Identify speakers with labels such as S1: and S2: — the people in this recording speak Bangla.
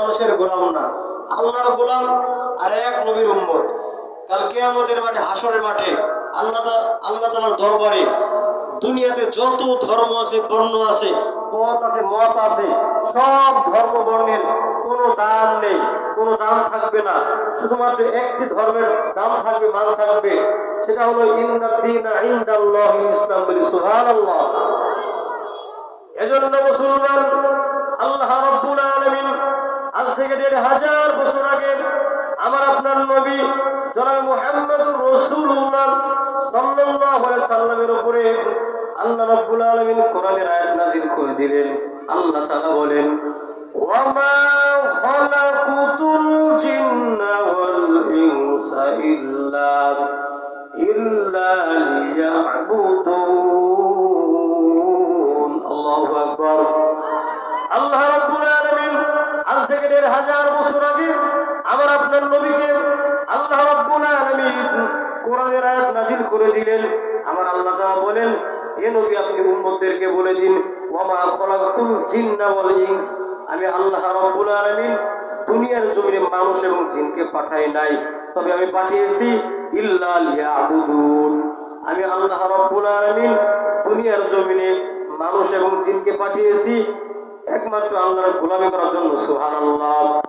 S1: মানুষের গোলাম না। আল্লাহর গোলাম আর এক নবীর উম্মত। কাল কেয়ামতের মাঠে হাসরের মাঠে, আল্লাহ আল্লাহ তালার দরবারে দুনিয়াতে যত ধর্ম আছে, বর্ণ আছে, পথ আছে, মত আছে, সব ধর্ম বর্ণের কোনো দাম নেই, কোনো দাম থাকবে না। শুধুমাত্র একটি ধর্মের দাম থাকবে, মান থাকবে। সেটা হলো ইন্দাল্লাহ ইসলাম বলি এজন্য মুসলমান আল্লাহ রব্বুল আলামিন আজ থেকে দেড় হাজার বছর আগে আমার আপনার নবী জনাব মুহাম্মদুর রাসূলুল্লাহ সাল্লাল্লাহু আলাইহি সাল্লামের উপরে আল্লাহ রব্বুল আলামিন কোরআনের আয়াত নাযিল করে দিলেন। আল্লাহ তাআলা বলেন, ওয়ামা খালাকুতুল জিন্না ওয়াল ইনসা ইল্লা ইল্লা লিয়াবুদুন। আল্লাহু আকবার। আল্লাহ আজ থেকে দেড় হাজার বছর আগে আমার আপনার নবীকে আল্লাহ রাব্বুল আলামিন কোরআনের আয়াত নাযিল করে দিলেন। আমার আল্লাহ তাআলা বলেন, হে নবী, আপনি উম্মতদেরকে বলে দিন, ওয়ামা খলাকতুল জিন্না ওয়াল ইনস। আমি আল্লাহ রাব্বুল আলামিন দুনিয়ার জমিনে মানুষ এবং জিনকে পাঠাই নাই, তবে আমি পাঠিয়েছি, ইল্লা লিয়াবুদুন। আমি আল্লাহ রাব্বুল আলামিন দুনিয়ার জমিনে মানুষ এবং জিনকে পাঠিয়েছি একমাত্র আল্লাহর গোলামি করার জন্য সুবহানাল্লাহ।